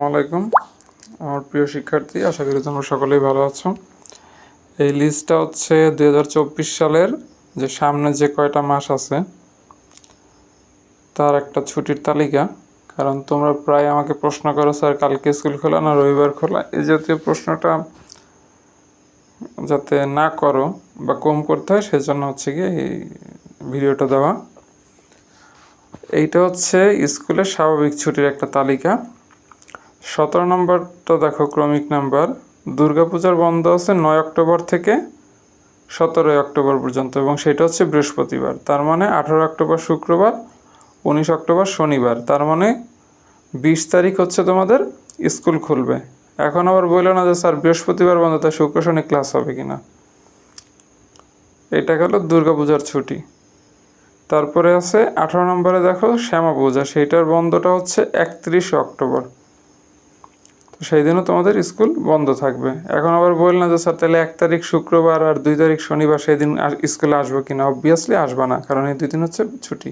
আসসালামাইকুম আমার প্রিয় শিক্ষার্থী, আশা করি তোমরা সকলেই ভালো আছো। এই লিস্টটা হচ্ছে দু হাজার চব্বিশ সালের, যে সামনে যে কয়টা মাস আছে, তার একটা ছুটির তালিকা। কারণ তোমরা প্রায় আমাকে প্রশ্ন করো, স্যার, কালকে স্কুল খোলা না রবিবার খোলা? এই জাতীয় প্রশ্নটা যাতে না করো বা কম করতে হয়, সেজন্য হচ্ছে কি এই ভিডিওটা দেওয়া। এইটা হচ্ছে স্কুলের স্বাভাবিক ছুটির একটা তালিকা। সতেরো নম্বরটা দেখো, ক্রমিক নাম্বার। দুর্গাপূজার বন্ধ আছে নয় অক্টোবর থেকে সতেরোই অক্টোবর পর্যন্ত এবং সেটা হচ্ছে বৃহস্পতিবার। তার মানে আঠারো অক্টোবর শুক্রবার, উনিশ অক্টোবর শনিবার। তার মানে বিশ তারিখ হচ্ছে তোমাদের স্কুল খুলবে। এখন আবার বলল না যে, স্যার, বৃহস্পতিবার বন্ধ, তাই শুক্র শনি ক্লাস হবে কি না এটা গেল দুর্গাপূজার ছুটি। তারপরে আছে আঠারো নম্বরে দেখো, শ্যামা পূজা। সেইটার বন্ধটা হচ্ছে একত্রিশে অক্টোবর। তো সেই দিনও তোমাদের স্কুল বন্ধ থাকবে। এখন আবার বল না যে, স্যার, তাহলে এক তারিখ শুক্রবার আর দুই তারিখ শনিবার সেই দিন স্কুলে আসব কিনা অবভিয়াসলি আসবে না, কারণ এই দুই দিন হচ্ছে ছুটি।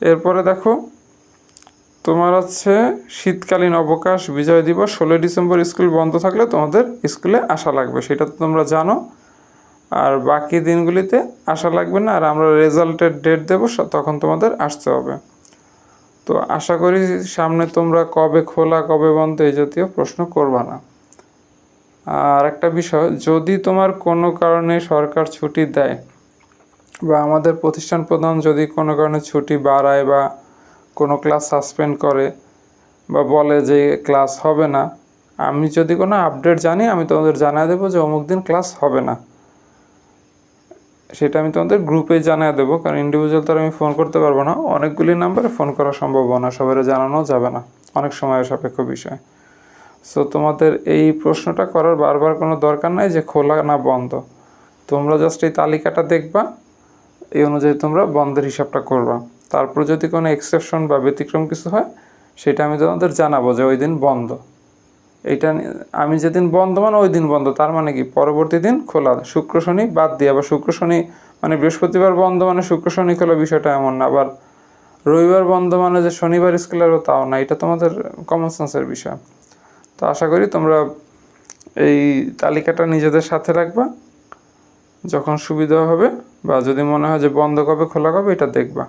এরপরে দেখো, তোমার হচ্ছে শীতকালীন অবকাশ, বিজয় দিবস, ষোলোই ডিসেম্বর স্কুল বন্ধ থাকলে তোমাদের স্কুলে আসা লাগবে, সেটা তো তোমরা জানো। আর বাকি দিনগুলিতে আসা লাগবে না, আর আমরা রেজাল্টের ডেট দেবো তখন তোমাদের আসতে হবে। তো আশা করি সামনে তোমরা কবে খোলা, কবে বন্ধ এই জাতীয় প্রশ্ন করবা না। আর একটা বিষয়, যদি তোমার কোনো কারণে সরকার ছুটি দেয় বা আমাদের প্রতিষ্ঠান প্রধান যদি কোনো কারণে ছুটি বাড়ায় বা কোনো ক্লাস সাসপেন্ড করে বা বলে যে ক্লাস হবে না, আমি যদি কোনো আপডেট জানি, আমি তোমাদের জানিয়ে দেবো যে অমুক দিন ক্লাস হবে না। সেটা আমি তোমাদের গ্রুপে জানিয়ে দেবো, কারণ ইন্ডিভিজুয়াল তো আমি ফোন করতে পারব না। অনেকগুলি নাম্বারে ফোন করা সম্ভব না সবাই জানানো যাবে না। অনেক সময় সাপেক্ষ বিষয়। সো তোমাদের এই প্রশ্নটা করার বারবার কোনো দরকার নাই যে খোলা না বন্ধ। তোমরা জাস্ট এই তালিকাটা দেখবা, এই অনুযায়ী তোমরা বন্ধের হিসাবটা করবা। তারপর যদি কোনো এক্সেপশন বা ব্যতিক্রম কিছু হয়, সেটা আমি তোমাদের জানাব যে ওই দিন বন্ধ। এইটা নি- আমি যেদিন বন্ধ মানে ওই দিন বন্ধ, তার মানে কি? পরবর্তী দিন খোলা, শুক্র শনি বাদ দিয়ে, আবার শুক্র শনি মানে বৃহস্পতিবার বন্ধ মানে শুক্র শনি খোলা বিষয়টা এমন না, আবার রবিবার বন্ধ মানে যে শনিবার স্কুলের তাও না, এটা তোমাদের কমন সেন্সের বিষয়। তো আশা করি তোমরা এই তালিকাটা নিজেদের সাথে রাখবা, যখন সুবিধা হবে, বা যদি মনে হয় যে বন্ধ কবে, খোলা কবে, এটা দেখবা।